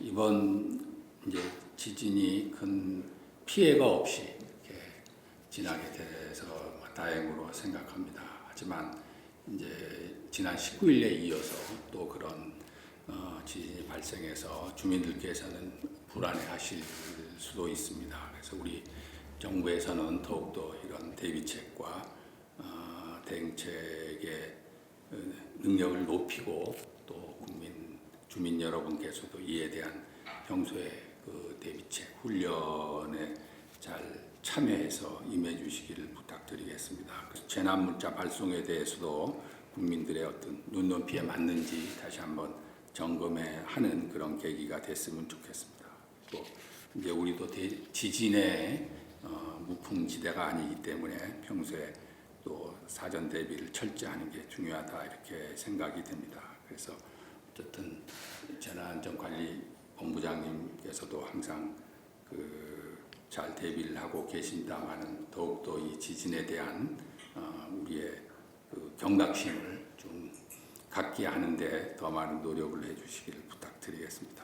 이번 이제 지진이 큰 피해가 없이 이렇게 지나게 돼서 다행으로 생각합니다. 하지만 이제 지난 19일에 이어서 또 그런 어, 지진이 발생해서 주민들께서는 불안해하실 수도 있습니다. 그래서 우리 정부에서는 더욱더 이런 대비책과 어, 대응책의 어, 능력을 높이고 주민 여러분께서도 이에 대한 평소에 그 대비책 훈련에 잘 참여해서 임해 주시기를 부탁드리겠습니다. 재난 문자 발송에 대해서도 국민들의 어떤 눈높이에 맞는지 다시 한번 점검해 하는 그런 계기가 됐으면 좋겠습니다. 또 이제 우리도 대- 지진의 어, 무풍지대가 아니기 때문에 평소에 또 사전 대비를 철저하는 게 중요하다 이렇게 생각이 됩니다. 그래서 재난안전관리본부장님께서도 항상 그 잘 대비를 하고 계신다마는 더욱더 이 지진에 대한 어, 우리의 그 경각심을 좀 갖게 하는데 더 많은 노력을 해주시기를 부탁드리겠습니다.